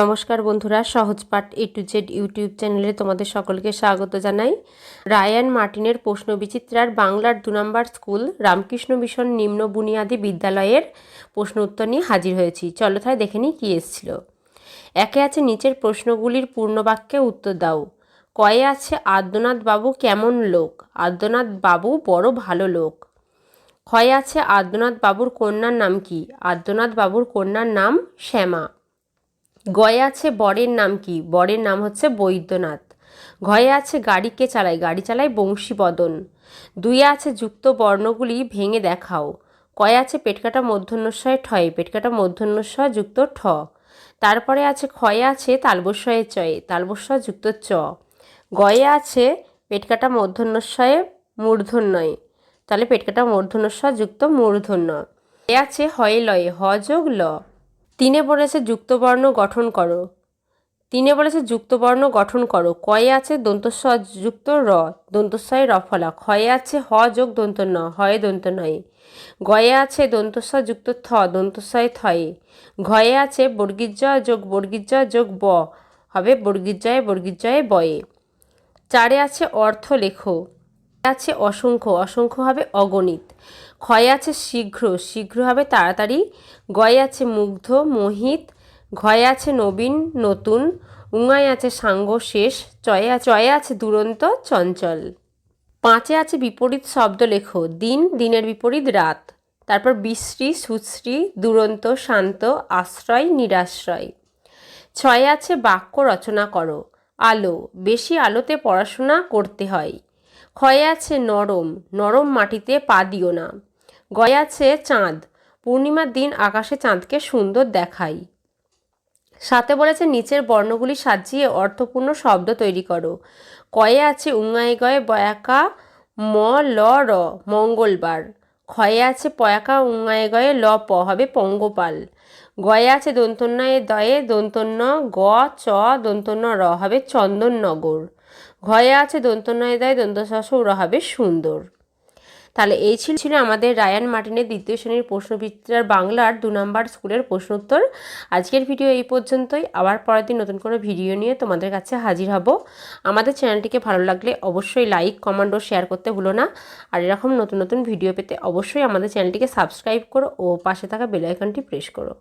নমস্কার বন্ধুরা, সহজ পাঠ এ টু জেড ইউটিউব চ্যানেলে তোমাদের সকলকে স্বাগত জানাই। রায়ান মার্টিনের প্রশ্ন বিচিত্রার বাংলার দু নম্বর স্কুল, রামকৃষ্ণ মিশন নিম্ন বুনিয়াদী বিদ্যালয়ের প্রশ্ন উত্তর নিয়ে হাজির হয়েছি। চলো তাই দেখে নিই কী এসেছিল। একে আছে নিচের প্রশ্নগুলির পূর্ণবাক্যে উত্তর দাও। কয়ে আছে, আদ্যনাথ বাবু কেমন লোক? আদ্যনাথ বাবু বড় ভালো লোক। ক্ষয়ে আছে, আদ্যনাথ বাবুর কন্যার নাম কি? আদ্যনাথ বাবুর কন্যার নাম শ্যামা। গয়ে আছে বরের নাম কি? বরের নাম হচ্ছে বৈদ্যনাথ। ঘয়ে আছে গাড়ি কে চালায়? গাড়ি চালায় বংশীবদন দুইয়ে আছে যুক্ত বর্ণগুলি ভেঙে দেখাও। কয়ে আছে পেটকাটা মধ্যন্বস্বয় ঠয়ে। পেটকাটা মধ্যন্বস্বয় যুক্ত ঠ। তারপরে আছে ক্ষয়ে আছে তালবস্বয়ে চয়ে। তালবস্বয় যুক্ত চ। গয়ে আছে পেটকাটা মধ্যন্বস্বয়ে মূর্ধন্যয়। তাহলে পেটকাটা মূর্ধন্যস্বয় যুক্ত মূর্ধন্য। এ আছে হয় লয়ে। হ যোগ ল। তিনে বলেছে যুক্তবর্ণ গঠন করো। তিনে বলেছে যুক্তবর্ণ গঠন করো। কয়ে আছে দন্তস্ব যুক্ত র, দন্তস্বয় রফলা ক্ষয়ে আছে হ যোগ দন্ত ন, হয়ে দন্ত নয়। গয়ে আছে দন্তস্ব যুক্ত থ, দন্তস্বয় থয়ে। ঘয়ে আছে বর্গীর্জয় যোগ বর্গীর্জয় যোগ ব, হবে বর্গীর্জয় বর্গীর্জয়ে বয়ে। চারে আছে অর্থ লেখো। আছে অসংখ্য অসংখ্য হবে অগণিত। ক্ষয় আছে শীঘ্র শীঘ্র হবে তাড়াতাড়ি। গয়ে আছে মুগ্ধ, মোহিত। ঘয়ে আছে নবীন, নতুন। উঙায় আছে সাঙ্গ, শেষ। চয়ে চয়ে আছে দুরন্ত, চঞ্চল। পাঁচে আছে বিপরীত শব্দ লেখো, দিন, দিনের বিপরীত রাত। তারপর বিশ্রী, সুশ্রী, দুরন্ত, শান্ত, আশ্রয়, নিরাশ্রয়। ছয়ে আছে বাক্য রচনা করো, আলো। বেশি আলোতে পড়াশোনা করতে হয়। ক্ষয়ে আছে নরম নরম মাটিতে পা দিও না। গয়ে আছে চাঁদ, পূর্ণিমার দিন আকাশে চাঁদকে সুন্দর দেখাই। সাথে বলেছে, নিচের বর্ণগুলি সাজিয়ে অর্থপূর্ণ শব্দ তৈরি করো। কয়ে আছে উঙায় গয়ে বয়াকা ম ল র, মঙ্গলবার। ক্ষয়ে আছে পয়াকা উঙায় গয়ে ল প হবে পঙ্গপাল। গয়ে আছে দন্তন্যয়ে দয়ে দন্তন্য গ, চ দন্তন্য র হবে চন্দননগর। ঘয়ে আছে দন্তনয় দয় দন্ত র হবে সুন্দর। তাহলে এই ছিল ছিল আমাদের রায়ান মার্টিনের দ্বিতীয় শ্রেণির প্রশ্নবিদ্যার বাংলার দু নম্বর স্কুলের প্রশ্ন উত্তর আজকের ভিডিও এই পর্যন্তই। আবার পরের দিন নতুন কোনো ভিডিও নিয়ে তোমাদের কাছে হাজির হব। আমাদের চ্যানেলটিকে ভালো লাগলে অবশ্যই লাইক, কমেন্ট ও শেয়ার করতে ভুলো না। আর এরকম নতুন নতুন ভিডিও পেতে অবশ্যই আমাদের চ্যানেলটিকে সাবস্ক্রাইব করো ও পাশে থাকা বেল আইকনটি প্রেস করো।